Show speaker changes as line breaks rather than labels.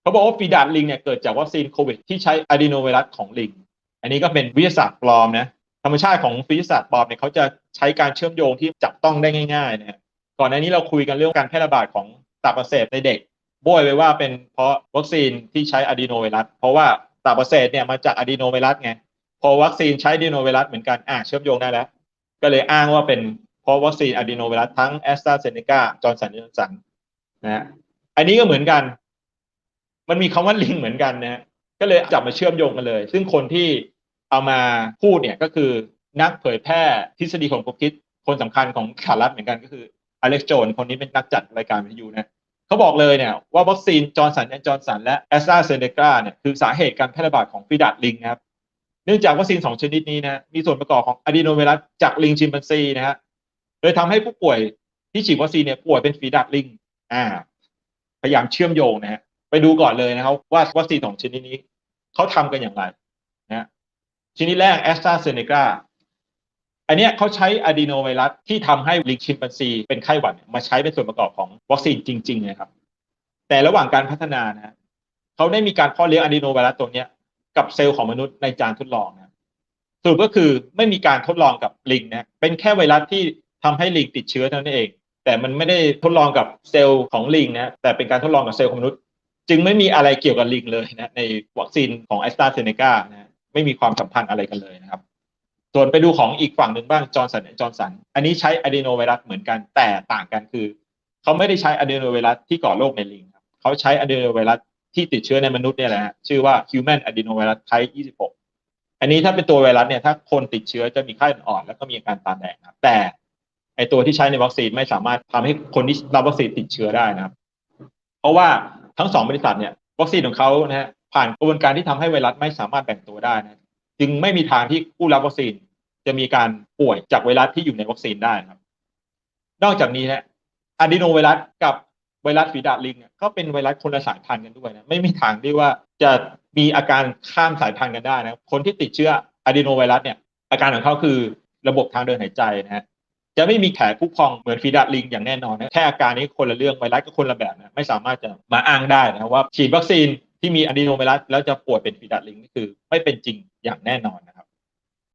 เขาบอกว่าฟีดาดลิงเนี่ยเกิดจากวัคซีนโควิดที่ใช้อะดีโนไวรัสของลิง อันนี้ก็เป็นวิทยาศาสตร์ปลอมนะธรรมชาติของวิทยาศาสตร์ปลอมเนี่ยเขาจะใช้การเชื่อมโยงที่จับต้องได้ง่ายๆนะก่อนหน้านี้เราคุยกันเรื่องการแพร่ระบาดของตับอักเสบในเด็กโบยไว้ว่าเป็นเพราะวัคซีนที่ใช้อะดีโนไวรัสเพราะว่าตับอักเสบเนี่ยมาจากอะดีโนไวรัสไงพอวัคซีนใช้อะดีโนไวรัสเหมือนกันอ่าเชื่อมโยงได้แล้ว ก็เลยอ้างว่าเป็นเพราะวัคซีนอะดีโนไวรัสทั้งแอสตราเซเนกาจอร์นสันจอร์นสันนะฮะอันนี้ก็เหมือนกัน มันมีคำว่าลิงเหมือนกันนะ ก็เลยจับมาเชื่อมโยงกันเลย ซึ่งคนที่เอามาพูดเนี่ยก็คือนักเผยแพร่ทฤษฎีของความคิดคนสำคัญของสหรัฐเหมือนกันก็คืออเล็กซ์โจนคนนี้เป็นนักจัดรายการวิทยุนะเขาบอกเลยเนี่ยว่าวัคซีนจอร์นสันแอนจอร์นสันและแอสตราเซเนกาเนี่ยคือสาเหตุการแพร่ระบาดของฟีดาดลิงครับเนื่องจากวัคซีนสองชนิดนี้นะมีส่วนประกอบของอะดีโนไวรัสจากลิงชิมแปนซีนะฮะโดยทำให้ผู้ป่วยที่ฉีดวัคซีนเนี่ยป่วยเป็นฝีดาดลิงอ่าพยายามเชื่อมโยงนะฮะ ไปดูก่อนเลยนะครับ ว่าวัคซีนสองชนิดนี้เขาทำกันอย่างไรนะฮะชนิดแรกแอสตราเซเนกาอันนี้เขาใช้อะดีโนไวรัสที่ทำให้ลิงชิมแปนซีเป็นไข้หวัดมาใช้เป็นส่วนประกอบของวัคซีนจริงๆนะครับ แต่ระหว่างการพัฒนานะเขาได้มีการเพาะเลี้ยงอะดีโนไวรัสตัวเนี้ย กับเซลล์ของมนุษย์ในจานทดลองนะสรุปก็คือไม่มีการทดลองกับลิงนะเป็นแค่ไวรัสที่ทำให้ลิงติดเชื้อเท่านั้นเอง แต่มันไม่ได้ทดลองกับเซลล์ของลิงนะแต่เป็นการทดลองกับเซลล์ของมนุษย์ จึงไม่มีอะไรเกี่ยวกับลิงเลยนะในวัคซีนของแอสตราเซเนกานะไม่มีความสัมพันธ์อะไรกันเลยนะครับ ส่วนไปดูของอีกฝั่งหนึ่งบ้างจอร์นสันจอร์นสันอันนี้ใช้อะดีโนไวรัสเหมือนกันแต่ต่างกันคือ เขาไม่ได้ใช้อะดีโนไวรัสที่ก่อโรคในลิงครับเขาใช้อะดีโนไวรัสที่ติดเชื้อในมนุษย์เนี่ยแหละชื่อว่า human adenovirus type 26 อันนี้ถ้าเป็นตัวไวรัสเนี่ยถ้าคนติดเชื้อจะมีไข้อ่อนแล้วก็มีอาการตาแดงนะครับแต่ไอตัวที่ใช้ในวัคซีนไม่สามารถทำให้คนที่รับวัคซีนติดเชื้อได้นะครับ เพราะว่า ทั้งสองบริษัทเนี่ยวัคซีนของเขานะฮะผ่านกระบวนการที่ทำให้ไวรัสไม่สามารถแบ่งตัวได้นะจึงไม่มีทางที่ผู้รับวัคซีน จะมีการป่วยจากไวรัสที่อยู่ในวัคซีนได้นะครับ นอกจากนี้นะอะดีโนไวรัสกับไวรัสฝีดาดลิงเนี่ยก็เป็นไวรัสคนละสายพันธุ์กันด้วยนะไม่มีทางที่ว่าจะมีอาการข้ามสายพันธุ์กันได้นะคนที่ติดเชื้ออะดีโนไวรัสเนี่ยอาการของเขาคือระบบทางเดินหายใจนะฮะ จะไม่มีแผลผุพองเหมือนฟีดัดลิงอย่างแน่นอนนะแค่อาการนี้คนละเรื่องไวรัสก็คนละแบบนะไม่สามารถจะมาอ้างได้นะว่าฉีดวัคซีนที่มีอะดีโนไวรัสแล้วจะป่วยเป็นฟีดัดลิงนี่คือไม่เป็นจริงอย่างแน่นอนนะครับ